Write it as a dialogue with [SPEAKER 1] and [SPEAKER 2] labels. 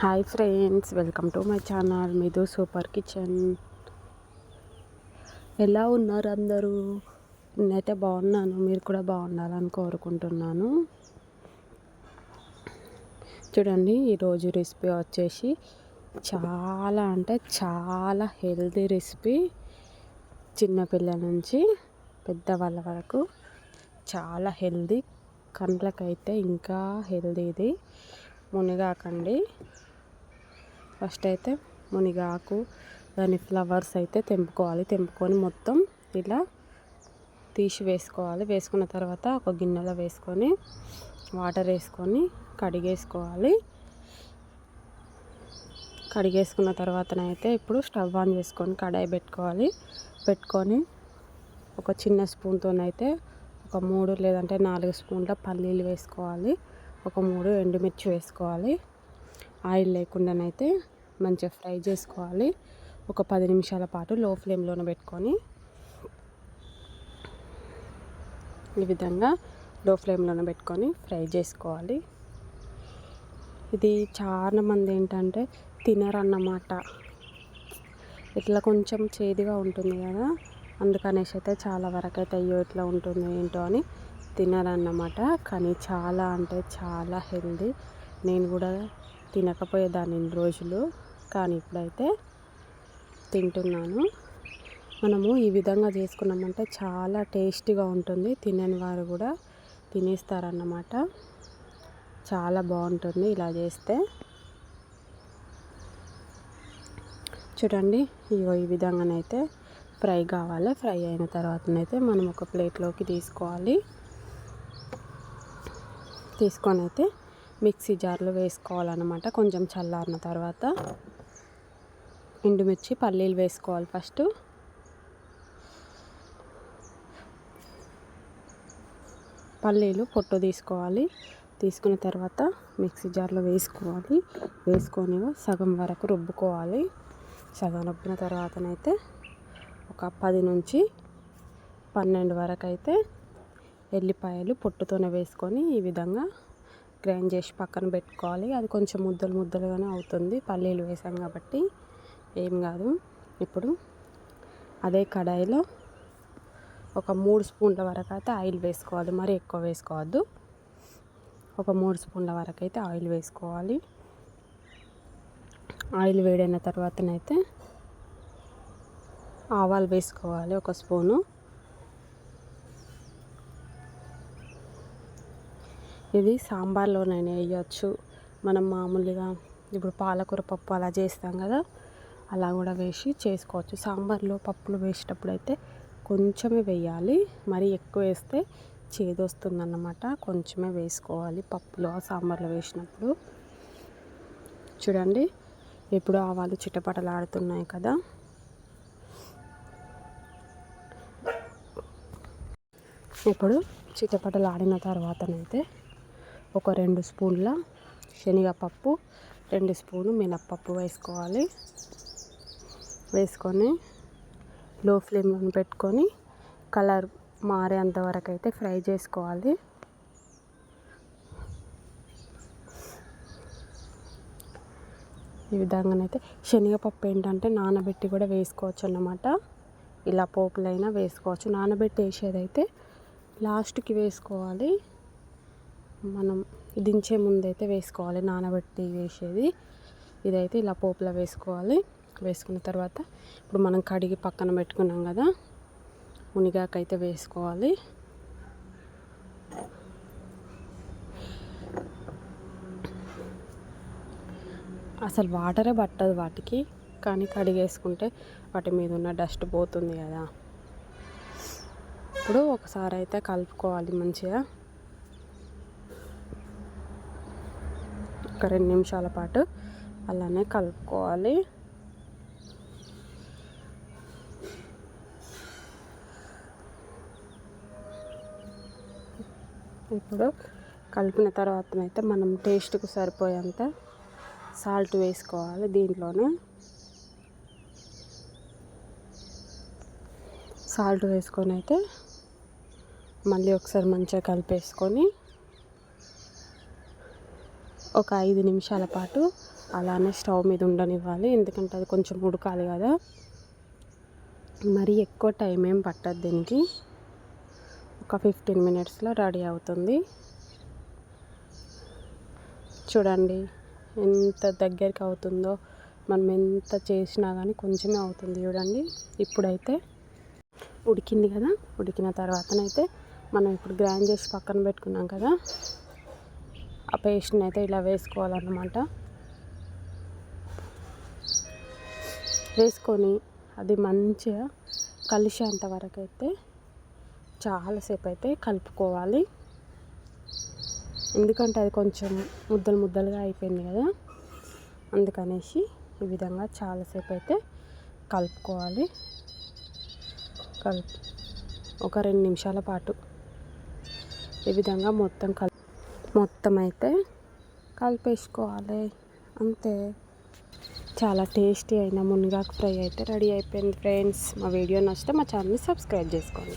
[SPEAKER 1] Hi friends welcome to my channel మీదు super kitchen. ఎలా ఉన్నారు అందరూ? నేనైతే బాగున్నాను మీరు కూడా బాగుండాలని కోరుకుంటున్నాను. చూడండి ఈరోజు రెసిపీ వచ్చేసి చాలా అంటే చాలా హెల్తీ రెసిపీ. చిన్నపిల్లల నుంచి పెద్దవాళ్ళ వరకు చాలా హెల్దీ కండ్లకైతే ఇంకా హెల్దీది మునిగాకండి. ఫస్ట్ అయితే మునిగాకు దాని ఫ్లవర్స్ అయితే తెంపుకోవాలి. తెంపుకొని మొత్తం ఇలా తీసి వేసుకోవాలి. వేసుకున్న తర్వాత ఒక గిన్నెలో వేసుకొని వాటర్ వేసుకొని కడిగేసుకోవాలి. కడిగేసుకున్న తర్వాతనైతే ఇప్పుడు స్టవ్ ఆన్ చేసుకొని కడాయి పెట్టుకోవాలి. పెట్టుకొని ఒక చిన్న స్పూన్తోనైతే ఒక మూడు లేదంటే నాలుగు స్పూన్ల పల్లీలు వేసుకోవాలి. ఒక మూడు ఎండుమిర్చి వేసుకోవాలి. ఆయిల్ లేకుండానైతే మంచిగా ఫ్రై చేసుకోవాలి. ఒక పది నిమిషాల పాటు లో ఫ్లేమ్లోనే పెట్టుకొని ఈ విధంగా లో ఫ్లేమ్లోనే పెట్టుకొని ఫ్రై చేసుకోవాలి. ఇది చాలా మంది ఏంటంటే తినరన్నమాట. ఇట్లా కొంచెం చేదుగా ఉంటుంది కదా అందుకనేసి అయితే చాలా వరకు అయితే అయ్యో ఇట్లా ఉంటుంది ఏంటో అని తినరన్నమాట. కానీ చాలా అంటే చాలా హెల్దీ. నేను కూడా తినకపోయేదాన్ని ఇన్ని రోజులు. కానీ ఇప్పుడైతే తింటున్నాను. మనము ఈ విధంగా చేసుకున్నామంటే చాలా టేస్టీగా ఉంటుంది. తినని వారు కూడా తినేస్తారన్నమాట. చాలా బాగుంటుంది ఇలా చేస్తే. చూడండి ఇగో ఈ విధంగానైతే ఫ్రై కావాలి? ఫ్రై అయిన తర్వాతనైతే మనం ఒక ప్లేట్లోకి తీసుకోవాలి. తీసుకొని అయితే మిక్సీ జార్లో వేసుకోవాలన్నమాట. కొంచెం చల్లారిన తర్వాత ఎండుమిర్చి పల్లీలు వేసుకోవాలి ఫస్ట్. పల్లీలు పొట్టు తీసుకోవాలి. తీసుకున్న తర్వాత మిక్సీ జార్లో వేసుకోవాలి. వేసుకొని సగం వరకు రుబ్బుకోవాలి. సగం రుబ్బిన తర్వాతనైతే ఒక పది నుంచి పన్నెండు వరకు అయితే ఎల్లిపాయలు పొట్టుతోనే వేసుకొని ఈ విధంగా గ్రైండ్ చేసి పక్కన పెట్టుకోవాలి. అది కొంచెం ముద్దలు ముద్దలుగానే అవుతుంది. పల్లీలు వేసాం కాబట్టి ఏం కాదు. ఇప్పుడు అదే కడాయిలో ఒక మూడు స్పూన్ల వరకు అయితే ఆయిల్ వేసుకోవాలి. మరి ఎక్కువ వేసుకోవద్దు. ఒక మూడు స్పూన్ల వరకు అయితే ఆయిల్ వేసుకోవాలి. ఆయిల్ వేడైన తర్వాతనైతే ఆవాలు వేసుకోవాలి ఒక స్పూను. ఇది సాంబార్లోనైనా వేయచ్చు. మనం మామూలుగా ఇప్పుడు పాలకూర పప్పు అలా చేస్తాం కదా అలా కూడా వేసి చేసుకోవచ్చు. సాంబార్లో పప్పులు వేసేటప్పుడు అయితే కొంచెమే వేయాలి. మరి ఎక్కువ వేస్తే చేదు వస్తుందన్నమాట. కొంచెమే వేసుకోవాలి పప్పులో సాంబార్లో వేసినప్పుడు. చూడండి ఇప్పుడు ఆవాలు చిటపటలాడుతున్నాయి కదా. ఇప్పుడు చిటపటలాడిన తర్వాతనైతే ఒక రెండు స్పూన్ల శనగపప్పు రెండు స్పూను మినప్పప్పు వేసుకోవాలి. వేసుకొని లో ఫ్లేమ్లో పెట్టుకొని కలర్ మారేంత వరకు అయితే ఫ్రై చేసుకోవాలి. ఈ విధంగానైతే శనగపప్పు ఏంటంటే నానబెట్టి కూడా వేసుకోవచ్చు అన్నమాట ఇలా పోపులైనా వేసుకోవచ్చు. నానబెట్టి వేసేదైతే లాస్ట్కి వేసుకోవాలి. మనం దించే ముందైతే వేసుకోవాలి నానబెట్టి వేసేది. ఇదైతే ఇలా పోపులో వేసుకోవాలి. వేసుకున్న తర్వాత ఇప్పుడు మనం కడిగి పక్కన పెట్టుకున్నాం కదా మునిగాకైతే వేసుకోవాలి. అసలు వాటరే పట్టదు వాటికి కానీ కడిగేసుకుంటే వాటి మీద ఉన్న డస్ట్ పోతుంది కదా. ఇప్పుడు ఒకసారి అయితే కలుపుకోవాలి మంచిగా. ఒక రెండు నిమిషాల పాటు అలానే కలుపుకోవాలి. ఇప్పుడు కలిపిన తర్వాతనైతే మనం టేస్ట్కి సరిపోయేంత సాల్ట్ వేసుకోవాలి దీంట్లోనే. సాల్ట్ వేసుకొని అయితే మళ్ళీ ఒకసారి మంచిగా కలిపేసుకొని ఒక ఐదు నిమిషాల పాటు అలానే స్టవ్ మీద ఉండనివ్వాలి. ఎందుకంటే అది కొంచెం ఉడకాలి కదా. మరి ఎక్కువ టైం ఏం పట్టదు దీనికి. ఒక ఫిఫ్టీన్ మినిట్స్లో రెడీ అవుతుంది. చూడండి ఎంత దగ్గరికి అవుతుందో. మనం ఎంత చేసినా కానీ కొంచెమే అవుతుంది చూడండి. ఇప్పుడైతే ఉడికింది కదా. ఉడికిన తర్వాతనైతే మనం ఇప్పుడు గ్రైండ్ చేసి పక్కన పెట్టుకున్నాం కదా ఆ పేస్ట్ని అయితే ఇలా వేసుకోవాలన్నమాట. వేసుకొని అది మంచిగా కలిసేంత వరకు అయితే చాలాసేపు అయితే కలుపుకోవాలి. ఎందుకంటే అది కొంచెం ముద్దలు ముద్దలుగా అయిపోయింది కదా అందుకనేసి ఈ విధంగా చాలాసేపు అయితే కలుపుకోవాలి. కలుపు ఒక రెండు నిమిషాల పాటు ఈ విధంగా మొత్తం కల్ మొత్తం అయితే కలిపేసుకోవాలి. అంతే. చాలా టేస్టీ అయిన మునగాకు ఫ్రై అయితే రెడీ అయిపోయింది ఫ్రెండ్స్. మా వీడియో నచ్చితే మా ఛానల్ని సబ్స్క్రైబ్ చేసుకోండి.